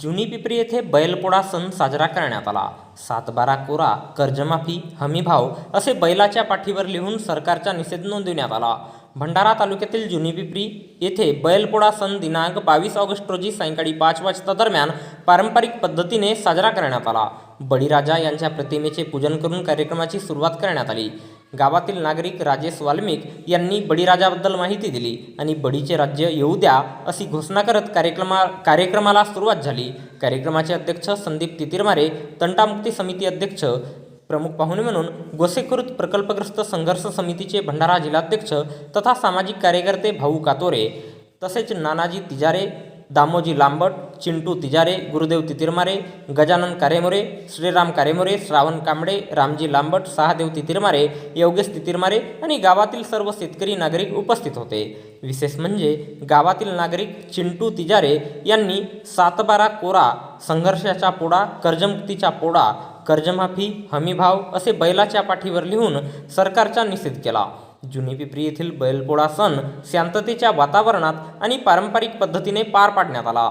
जुनी पिपरी येथे बैलपोळा सण साजरा करण्यात आला. सातबारा कोरा कर्जमाफी हमीभाव असे बैलाच्या पाठीवर लिहून सरकारचा निषेध नोंदविण्यात आला. भंडारा तालुक्यातील जुनी पिपरी येथे बैलपोळा सण दिनांक बावीस ऑगस्ट रोजी सायंकाळी पाच वाजता दरम्यान पारंपरिक पद्धतीने साजरा करण्यात आला. बळीराजा यांच्या प्रतिमेचे पूजन करून कार्यक्रमाची सुरुवात करण्यात आली. गावातील नागरिक राजेश वाल्मिक यांनी बळीराजाबद्दल माहिती दिली आणि बळीचे राज्य येऊ द्या अशी घोषणा करत कार्यक्रमा कार्यक्रमाला सुरुवात झाली. कार्यक्रमाचे अध्यक्ष संदीप तितिरमारे तंटामुक्ती समिती अध्यक्ष प्रमुख पाहुणे म्हणून गोसेखुर्द प्रकल्पग्रस्त संघर्ष समितीचे भंडारा जिल्हाध्यक्ष तथा सामाजिक कार्यकर्ते भाऊ कातोरे तसेच नानाजी तिजारे दामोजी लांबट चिंटू तिजारे गुरुदेव तितिरमारे गजानन कारेमोरे श्रीराम कारेमोरे श्रावण कांबळे रामजी लांबट सहादेव तितिरमारे योगेश तितिरमारे आणि गावातील सर्व शेतकरी नागरिक उपस्थित होते. विशेष म्हणजे गावातील नागरिक चिंटू तिजारे यांनी सातबारा कोरा संघर्षाचा पोडा कर्जमुक्तीचा पोडा कर्जमाफी हमीभाव असे बैलाच्या पाठीवर लिहून सरकारचा निषेध केला. जुनी पिपरी येथील बैलपोळा सण शांततेच्या वातावरणात आणि पारंपरिक पद्धतीने पार पाडण्यात आला.